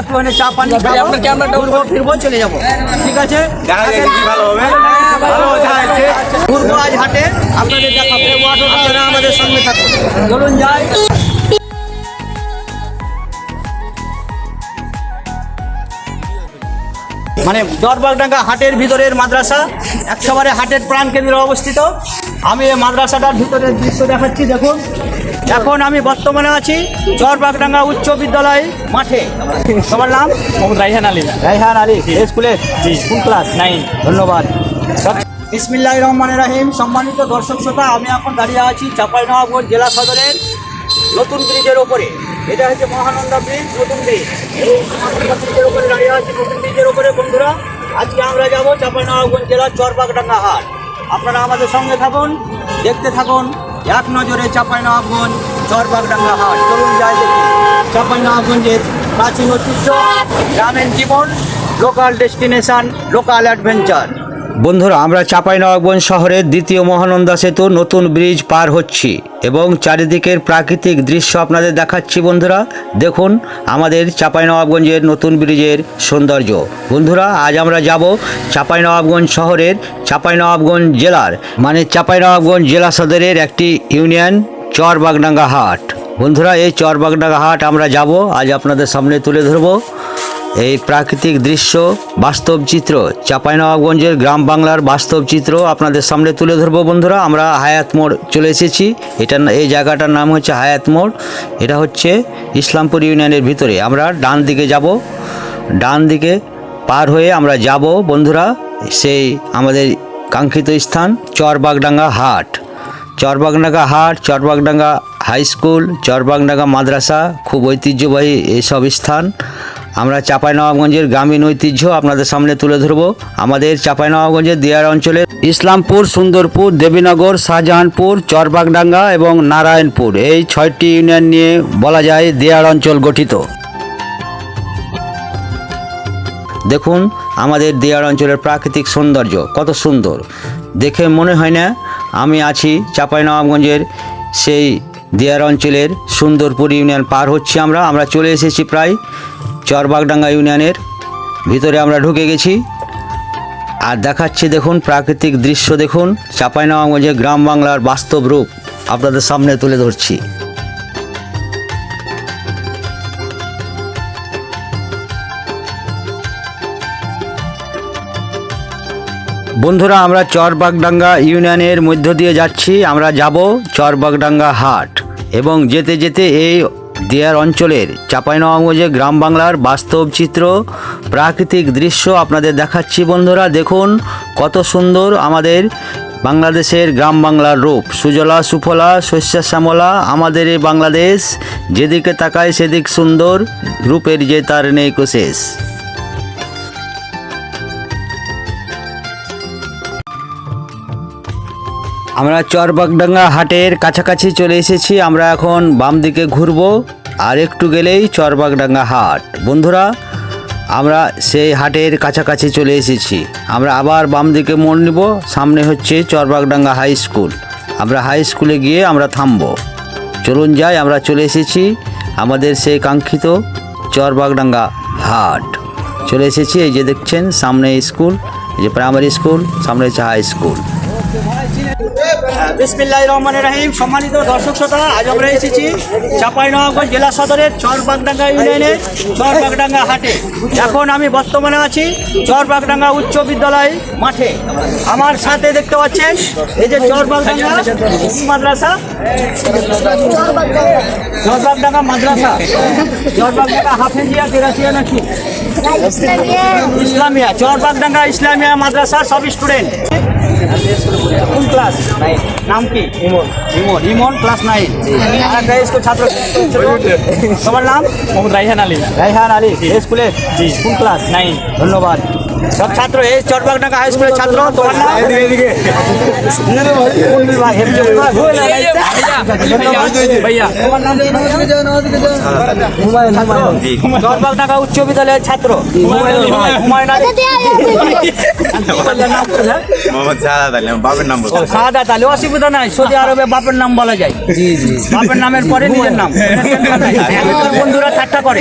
একটুখানি চা পানি ভাই, আপনার ক্যামেরাটা ঘুরবো ফিরবো চলে যাব। ঠিক আছে? দেখা যাক কি ভালো হবে। ভালো যাচ্ছে। ঘুরবো আজ হাটে। আপনাদের দেখাবো। আপনারা আমাদের সঙ্গে থাকুন। চলুন যাই। মানে দরবাগডাঙ্গা হাটের ভিতরের মাদ্রাসা একবারে হাটের প্রাণ কেন্দ্রে অবস্থিত। আমি এই মাদ্রাসাটার ভিতরের দৃশ্য দেখাচ্ছি দেখুন। এখন আমি বর্তমানে আছি চরবাগডাঙ্গা উচ্চ বিদ্যালয় মাঠে। সবার নাম? রাইহান আলী। রাইহান আলী স্কুলে? কোন ক্লাস নাইন ধন্যবাদ। বিসমিল্লাহ রহমান রাহিম। সম্মানিত দর্শক শ্রোতা আমি এখন দাঁড়িয়ে আছি চাঁপাইনবাবগঞ্জ জেলা সদরের নতুন ব্রিজের ওপরে। এটা হচ্ছে মহানন্দা ব্রিজ নতুন ব্রিজ। এই মহানন্দা ব্রিজের ওপরে দাঁড়িয়ে আছি নতুন ব্রিজের ওপরে। বন্ধুরা আজকে আমরা যাব চাঁপাইনবাবগঞ্জ জেলার চরবাগডাঙ্গা হাট। আপনারা আমাদের সঙ্গে থাকুন, দেখতে থাকুন, এক নজরে চাঁপাইনবাবগঞ্জ, চরবাগডাঙ্গা হাট। চলুন যাই দেখি। চাঁপাইনবাবগঞ্জের প্রাচীন ঐতিহ্য গ্রামের জীবন লোকাল ডেস্টিনেশন লোকাল অ্যাডভেঞ্চার বন্ধুরা, আমরা চাঁপাইনবাবগঞ্জ শহরের দ্বিতীয় মহানন্দা সেতু নতুন ব্রিজ পার হচ্ছি এবং চারিদিকের প্রাকৃতিক দৃশ্য আপনাদের দেখাচ্ছি বন্ধুরা। দেখুন, আমাদের চাঁপাইনবাবগঞ্জের নতুন ব্রিজের সৌন্দর্য। বন্ধুরা, আজ আমরা যাব চাঁপাইনবাবগঞ্জ শহরের চাঁপাইনবাবগঞ্জ জেলার মানে চাঁপাইনবাবগঞ্জ জেলা সদরের একটি ইউনিয়ন চরবাগডাঙ্গা হাট। বন্ধুরা, এই চরবাগডাঙ্গা হাট আমরা যাব, আজ আপনাদের সামনে তুলে ধরবো। এই প্রাকৃতিক দৃশ্য, বাস্তব চিত্র, চাঁপাইনবাবগঞ্জের গ্রাম বাংলার বাস্তব চিত্র আপনাদের সামনে তুলে ধরবো বন্ধুরা। আমরা হায়াত মোড় চলে এসেছি। এটা এই জায়গাটার নাম হচ্ছে হায়াত মোড়। এটা হচ্ছে ইসলামপুর ইউনিয়নের ভিতরে। আমরা ডান দিকে যাব। ডান দিকে পার হয়ে আমরা যাব বন্ধুরা, সেই আমাদের কাঙ্ক্ষিত স্থান চরবাগডাঙ্গা হাট। চরবাগডাঙ্গা হাট, চরবাগডাঙ্গা হাই স্কুল, চরবাগডাঙ্গা মাদ্রাসা, খুব ঐতিহ্যবাহী এইসব স্থান। আমরা চাঁপাইনবাবগঞ্জের গ্রামীণ ঐতিহ্য আপনাদের সামনে তুলে ধরবো। আমাদের চাঁপাইনবাবগঞ্জের দিয়ার অঞ্চলের ইসলামপুর, সুন্দরপুর, দেবীনগর, শাহজাহানপুর, চরবাগডাঙ্গা এবং নারায়ণপুর এই ছয়টি ইউনিয়ন নিয়ে বলা যায় দিয়ার অঞ্চল গঠিত। দেখুন, আমাদের দেয়ার অঞ্চলের প্রাকৃতিক সৌন্দর্য কত সুন্দর। দেখে মনে হয় না আমি আছি চাঁপাইনবাবগঞ্জের সেই দেয়ার অঞ্চলের সুন্দরপুর ইউনিয়ন পার হচ্ছি আমরা। আমরা চলে এসেছি প্রায় চরবাগডাঙ্গা ইউনিয়নের ভিতরে আমরা ঢুকে গেছি। আর দেখাচ্ছি দেখুন, প্রাকৃতিক দৃশ্য দেখুন। চাঁপাইনবাবগঞ্জের গ্রাম বাংলার বাস্তব রূপ আপনাদের সামনে তুলে ধরছি। বন্ধুরা, আমরা চরবাগডাঙ্গা ইউনিয়নের মধ্য দিয়ে যাচ্ছি। আমরা যাব চরবাগডাঙ্গা হাট এবং যেতে যেতে এই দেয়ার অঞ্চলের চাঁপাইনবাবগঞ্জের গ্রাম বাংলার বাস্তব চিত্র, প্রাকৃতিক দৃশ্য আপনাদের দেখাচ্ছি বন্ধুরা। দেখুন কত সুন্দর আমাদের বাংলাদেশের গ্রাম বাংলার রূপ। সুজলা, সুফলা শস্য শ্যামলা আমাদের এই বাংলাদেশ। যেদিকে তাকায় সেদিক সুন্দর, রূপের যে তার নেই কোশেষ আমরা চরবাগডাঙ্গা হাটের কাছাকাছি চলে এসেছি। আমরা এখন বাম দিকে ঘুরবো। আর একটু গেলেই চরবাগডাঙ্গা হাট। বন্ধুরা, আমরা সেই হাটের কাছাকাছি চলে এসেছি। আমরা আবার বাম দিকে মোড় নিব, সামনে হচ্ছে চরবাগডাঙ্গা হাই স্কুল। আমরা হাই স্কুলে গিয়ে আমরা থামবো। চলুন যাই, আমরা চলে এসেছি আমাদের সেই কাঙ্ক্ষিত চরবাগডাঙ্গা হাট। চলে এসেছি, এই যে দেখছেন, সামনে স্কুল, এই যে প্রাইমারি স্কুল, সামনে হচ্ছে হাই স্কুল বিসমিল্লাহ রহমান রাহিম। সম্মানিত দর্শক শ্রোতা আজ আমরা এসেছি চাঁপাইনবাবগঞ্জ জেলা সদরের চরবাগডাঙ্গা ইউনিয়নের চরবাগডাঙ্গা হাটে। এখন আমি বর্তমানে আছি চরবাগডাঙ্গা উচ্চ বিদ্যালয় মাঠে। আমার সাথে দেখতে পাচ্ছেন এই যে চরবাগডাঙ্গা মাদ্রাসা। চরবাগডাঙ্গা মাদ্রাসা। চরবাগডাঙ্গা হাফেজিয়া তেরাসিয়া নাকি? ইসলামিয়া চরবাগডাঙ্গা ইসলামিয়া মাদ্রাসা সব স্টুডেন্ট। কোন ক্লাস নাম কি ইমন ইমন ইমন ক্লাস নাইন আরেকটা স্কুল ছাত্র সবার নাম মোহাম্মদ রাইহান আলী রাইহান আলী স্কুলে জি কোন ক্লাস নাইন ধন্যবাদ সব ছাত্র এই চরবাগডাঙ্গা হাই স্কুলের ছাত্র তোমার নাম? উচ্চ বিদ্যালয়ের ছাত্র। অসুবিধা নাই সৌদি আরবে বাপের নাম বলা যায়। জি জি বাপের নামের পরে নিজের নাম। বন্ধুরা ঠাট্টা করে।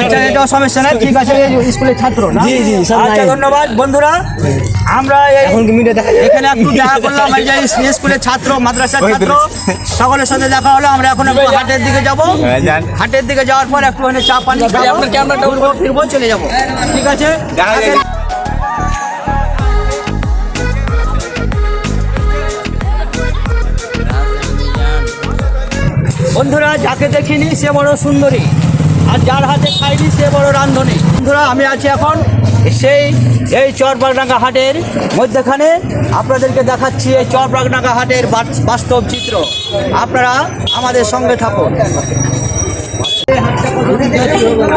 আচ্ছা এটাও সমস্যা নাই ঠিক আছে স্কুলের ছাত্র না? জি আচ্ছা ধন্যবাদ বন্ধুরা। আমরা এখানে একটু দেখা করলাম এই যে স্কুলের ছাত্র মাদ্রাসার ছাত্র। সকলের সাথে দেখা হলো আমরা এখন একটু হাটের দিকে যাব। হ্যাঁ, হাটের দিকে যাওয়ার পর চা পানি ফিরবো চলে যাব। ঠিক আছে? বন্ধুরা যাকে দেখিনি সে বড় সুন্দরী। আর যার হাতে খাইনি সে বড় রান্ধনী। বন্ধুরা আমি আছি এখন সেই, এই চরবাগডাঙ্গা হাটের মধ্যেখানে আপনাদেরকে দেখাচ্ছি এই চরবাগডাঙ্গা হাটের বাস্তব চিত্র। আপনারা আমাদের সঙ্গে থাকুন।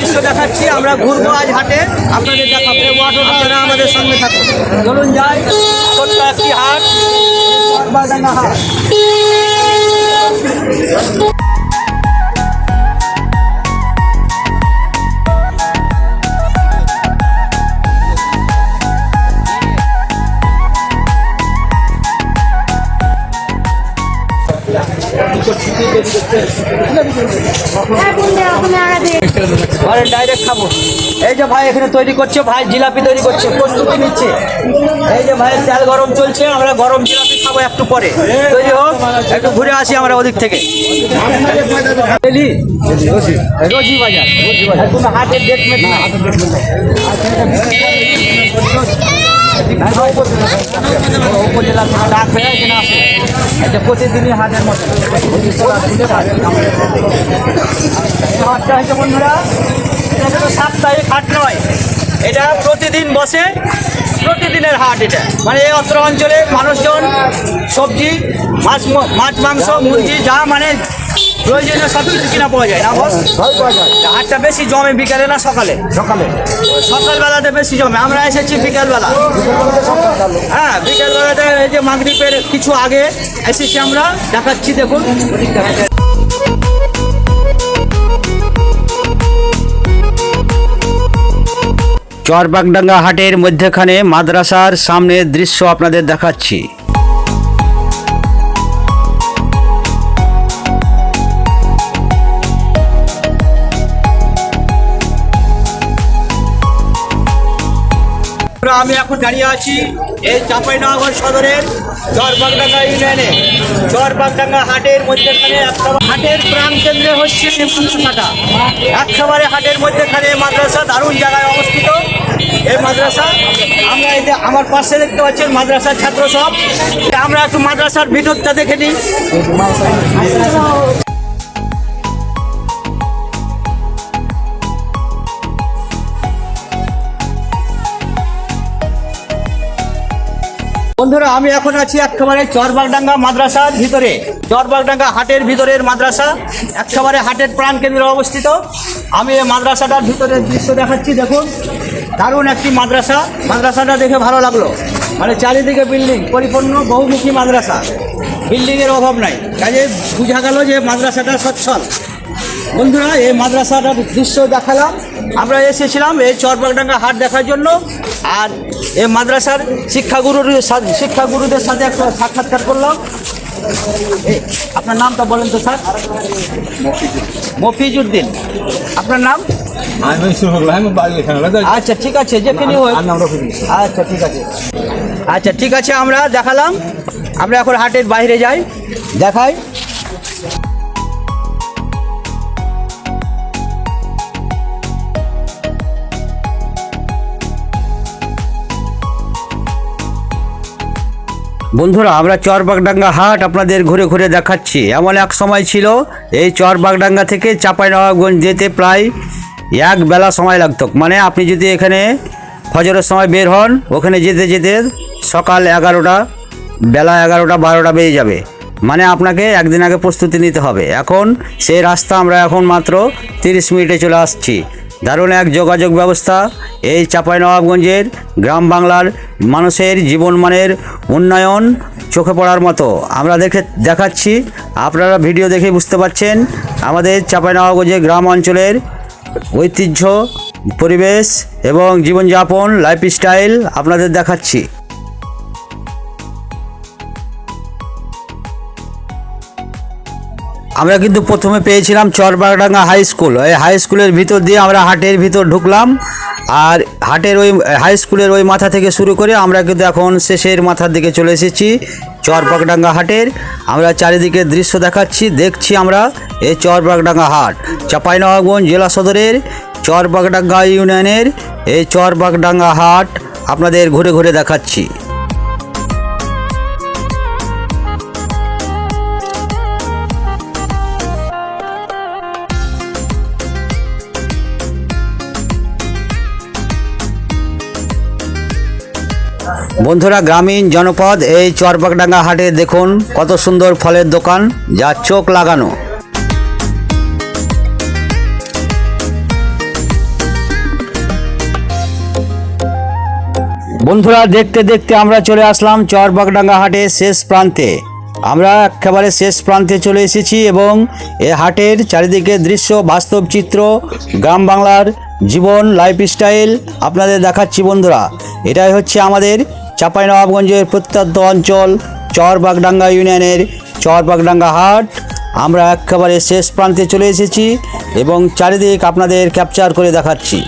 দৃশ্য দেখাচ্ছি, আমরা ঘুরবো আজ হাটে, আপনাদের দেখা দেখাবো আপনারা আমাদের সঙ্গে থাকুন। চলুন যাই, ছোট্ট একটি হাট হাট। ডাইরেক্ট খাব। এই যে ভাই এখানে তৈরি করছে, ভাই জিলাপি তৈরি করছে, প্রস্তুতি নিচ্ছে। এই যে ভাইয়ের তেল গরম চলছে, আমরা গরম জিলাপি খাব একটু পরে। তৈরি হোক, একটু ঘুরে আসি আমরা ওদিক থেকে? রোজি বাজার হাটের ডেট মেট। এটা প্রতিদিনই হাটের মতো হাটটা এটা সাপ্তাহিক হাট নয় এটা প্রতিদিন বসে প্রতিদিনের হাট এটা মানে এই অত্র অঞ্চলে মানুষজন, সবজি, মাছ মাছ, মাংস, মুরগি, যা মানে প্রয়োজনীয় সব কিছু কিনা পাওয়া যায় না বস হাটটা বেশি জমে বিকালে না সকালে? সকালে। সকালবেলাতে বেশি জমে। আমরা এসেছি বিকালবেলা। হ্যাঁ বিকালবেলাতে এই যে মাগরীবের কিছু আগে এসেছি আমরা দেখাচ্ছি দেখুন। চরবাগডাঙ্গা হাটের মধ্যেখানে মাদ্রাসার সামনের দৃশ্য আপনাদের দেখাচ্ছি। আমি এখন দাঁড়িয়ে আছি এই চাঁপাইনগর সদরের চরবাগডাঙ্গা ইউনিয়নে। চরবাগডাঙ্গা হাটের মধ্যেখানে হাটের প্রাণ কেন্দ্রে হচ্ছে মাদ্রাসাটা একেবারে হাটের মধ্যেখানে মাদ্রাসা দারুণ জায়গায় অবস্থিত। এই মাদ্রাসা, আমরা যে আমার পাশে দেখতে পাচ্ছেন মাদ্রাসার ছাত্র সব। আমরা একটু মাদ্রাসার ভিতরটা দেখে নিই। বন্ধুরা, আমি এখন আছি একেবারে চরবাগডাঙ্গা মাদ্রাসার ভিতরে। চরবাগডাঙ্গা হাটের ভিতরের মাদ্রাসা, একেবারে হাটের প্রাণ কেন্দ্রে অবস্থিত। আমি এই মাদ্রাসাটার ভিতরের দৃশ্য দেখাচ্ছি, দেখুন। দারুণ একটি মাদ্রাসা। মাদ্রাসাটা দেখে ভালো লাগল। মানে চারিদিকে বিল্ডিং, পরিপূর্ণ বহুমুখী মাদ্রাসা। বিল্ডিংয়ের অভাব নাই। কাজে বোঝা গেল যে মাদ্রাসাটা সচ্ছল। বন্ধুরা, এই মাদ্রাসাটার দৃশ্য দেখালাম। আমরা এসেছিলাম এই চরবাগডাঙ্গা হাট দেখার জন্য, আর এই মাদ্রাসার শিক্ষাগুরুর শিক্ষাগুরুদের সাথে একটা সাক্ষাৎকার করলাম। আপনার নামটা বলেন তো, স্যার। মফিজুদ্দিন। আপনার নাম? আচ্ছা ঠিক আছে, যেখানে আচ্ছা ঠিক আছে। আচ্ছা ঠিক আছে, আমরা দেখালাম। আমরা এখন হাটের বাইরে যাই, দেখাই। বন্ধুরা, আমরা চরবাগডাঙ্গা হাট আপনাদের ঘুরে ঘুরে দেখাচ্ছি। এমন এক সময় ছিল, এই চরবাগডাঙ্গা থেকে চাঁপাইনবাবগঞ্জ যেতে প্রায় এক বেলা সময় লাগতো। মানে আপনি যদি এখানে ফজরের সময় বের হন, ওখানে যেতে যেতে সকাল এগারোটা বেলা এগারোটা বারোটা বেজে যাবে। মানে আপনাকে একদিন আগে প্রস্তুতি নিতে হবে। এখন সেই রাস্তা আমরা এখন মাত্র তিরিশ মিনিটে চলে আসছি। দারুণ এক যোগাযোগ ব্যবস্থা এই চাঁপাইনবাবগঞ্জের গ্রাম বাংলার মানুষের জীবনমানের উন্নয়ন চোখে পড়ার মতো। আমরা দেখে দেখাচ্ছি, আপনারা ভিডিও দেখে বুঝতে পারছেন আমাদের চাঁপাইনবাবগঞ্জের গ্রাম অঞ্চলের ঐতিহ্য, পরিবেশ এবং জীবনযাপন লাইফস্টাইল আপনাদের দেখাচ্ছি। আমরা কিন্তু প্রথমে পেয়েছিলাম চরবাগডাঙ্গা হাই স্কুল। এই হাই স্কুলের ভিতর দিয়ে আমরা হাটের ভিতর ঢুকলাম। আর হাটের ওই হাই স্কুলের ওই মাথা থেকে শুরু করে আমরা কিন্তু এখন শেষের মাথার দিকে চলে এসেছি চরবাগডাঙ্গা হাটের। আমরা চারিদিকে দৃশ্য দেখাচ্ছি, দেখছি আমরা এই চরবাগডাঙ্গা হাট। চাঁপাইনবাবগঞ্জ জেলা সদরের চরবাগডাঙ্গা ইউনিয়নের এই চরবাগডাঙ্গা হাট আপনাদের ঘুরে ঘুরে দেখাচ্ছি। বন্ধুরা, গ্রামীণ জনপদ এই চরবাগডাঙ্গা হাটে দেখুন কত সুন্দর ফলের দোকান, যা চোখ লাগানো। বন্ধুরা, দেখতে দেখতে আমরা চলে আসলাম চরবাগডাঙ্গা হাটের শেষ প্রান্তে। আমরা একেবারে শেষ প্রান্তে চলে এসেছি এবং এ হাটের চারিদিকে দৃশ্য, বাস্তব চিত্র, গ্রাম বাংলার জীবন লাইফস্টাইল আপনাদের দেখাচ্ছি বন্ধুরা। এটাই হচ্ছে আমাদের চাঁপাইনবাবগঞ্জের প্রত্যন্ত অঞ্চল, চরবাগডাঙ্গা ইউনিয়নের চরবাগডাঙ্গা হাট। আমরা একেবারে শেষ প্রান্তে চলে এসেছি এবং চারিদিক আপনাদের ক্যাপচার করে দেখাচ্ছি।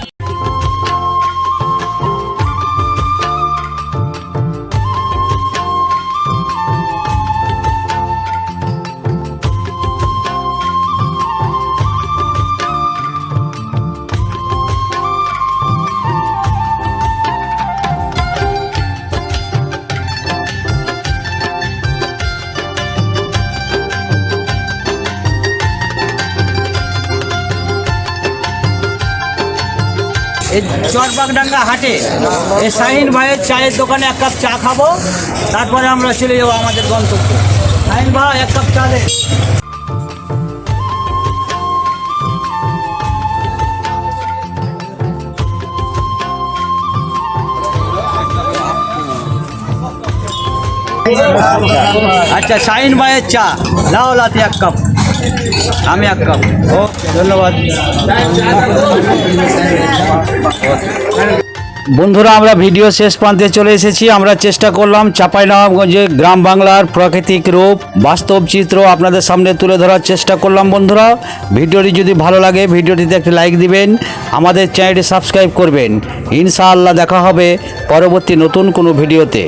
চরবাগডাঙ্গা হাটে এই শাহিন ভাইয়ের চায়ের দোকানে এক কাপ চা খাব, তারপরে আমরা চলে যাব আমাদের গন্তব্যে। শাহিন ভাই, এক কাপ চা আচ্ছা শাহিন ভাইয়ের চা। লাও লাতে এক কাপ। আমি এক কাপ ও, ধন্যবাদ। বন্ধুরা, আমরা ভিডিও শেষ প্রান্তে চলে এসেছি। আমরা চেষ্টা করলাম চাঁপাইনবাবগঞ্জে গ্রাম বাংলার প্রাকৃতিক রূপ, বাস্তব চিত্র আপনাদের সামনে তুলে ধরার চেষ্টা করলাম। বন্ধুরা, ভিডিওটি যদি ভালো লাগে, ভিডিওটিতে একটি লাইক দিবেন, আমাদের চ্যানেলটি সাবস্ক্রাইব করবেন। ইনশাআল্লাহ দেখা হবে পরবর্তী নতুন কোনো ভিডিওতে।